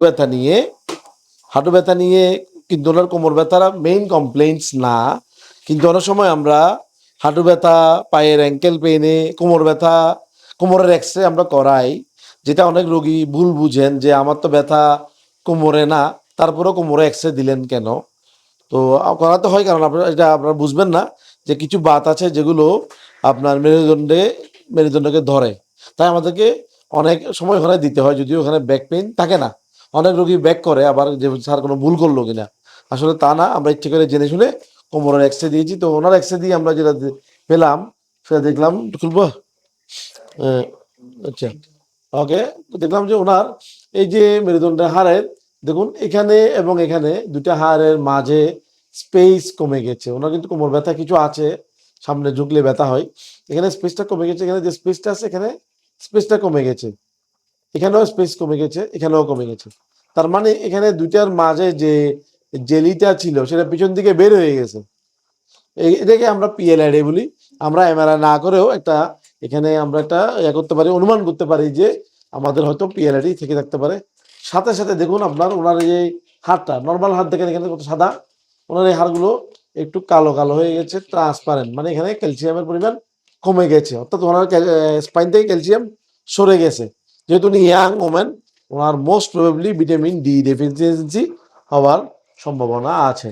ব্যথা নিয়ে, হাঁটু ব্যথা নিয়ে, কিন্তু ওনার কোমর ব্যথার মেইন কমপ্লেইন্টস না। কিন্তু অনেক সময় আমরা হাঁটু ব্যথা, পায়ের অ্যাঙ্কেল পেনে কোমর ব্যথা, কোমরের এক্স রে আমরা করাই, যেটা অনেক রোগী ভুল বুঝেন যে, আমার তো ব্যথা কোমরে না, তারপরেও কোমরে এক্স রে দিলেন কেন? তো আ- করাতে হয়, কারণ আপনারা, এটা আপনারা বুঝবেন না যে, কিছু বাত আছে যেগুলো আপনার মেরুদণ্ডে, মেরুদণ্ডকে ধরে। তাই আমাদেরকে অনেক সময় ওখানে দিতে হয়, যদিও ওখানে ব্যাক পেইন থাকে না। অনেক রোগী ব্যাক করে, আবার যে স্যার কোনো ভুল করল কিনা। আসলে তা না, আমরা ইচ্ছে করে জেনে শুনে কোমরের এক্স রে দিয়েছি। তো ওনার এক্স রে দিয়ে আমরা যেটা পেলাম, সেটা দেখলাম, খুলবো? আচ্ছা। ওকে দেখলাম যে ওনার এই যে মেরুদণ্ডের হাড়ের, দেখুন, এখানে এবং এখানে দুটা হাড়ের মাঝে স্পেস কমে গেছে। ওনার কিন্তু কোমর ব্যথা কিছু আছে, সামনে ঝুঁকলে ব্যথা হয়। এখানে স্পেসটা কমে গেছে, এখানে যে স্পেসটা আছে, এখানে স্পেসটা কমে গেছে। এখানেও স্পেস কমে গেছে, এখানেও কমে গেছে। তার মানে এখানে দুইটার মাঝে যে জেলিটা ছিল, সেটা পিছন দিকে বের হয়ে গেছে। এটাকে আমরা পিএলআইডি বলি। আমরা এমআরআই না করেও একটা এখানে আমরা একটা ইয়ে করতে পারি, অনুমান করতে পারি যে আমাদের হয়তো পিএলআইডি থেকে থাকতে পারে। সাথে সাথে দেখুন আপনার ওনার যে হাড়টা নর্মাল হাড় দেখেন এখানে কত সাদা। ওনার এই হাড়গুলো একটু কালো কালো হয়ে গেছে ট্রান্সপারেন্ট মানে এখানে ক্যালসিয়ামের পরিমাণ কমে গেছে। অর্থাৎ ওনার স্পাইন থেকে ক্যালসিয়াম সরে গেছে। যেহেতু উনি ইয়াং ওমেন ওনার most probably vitamin D deficiency হওয়ার সম্ভাবনা আছে।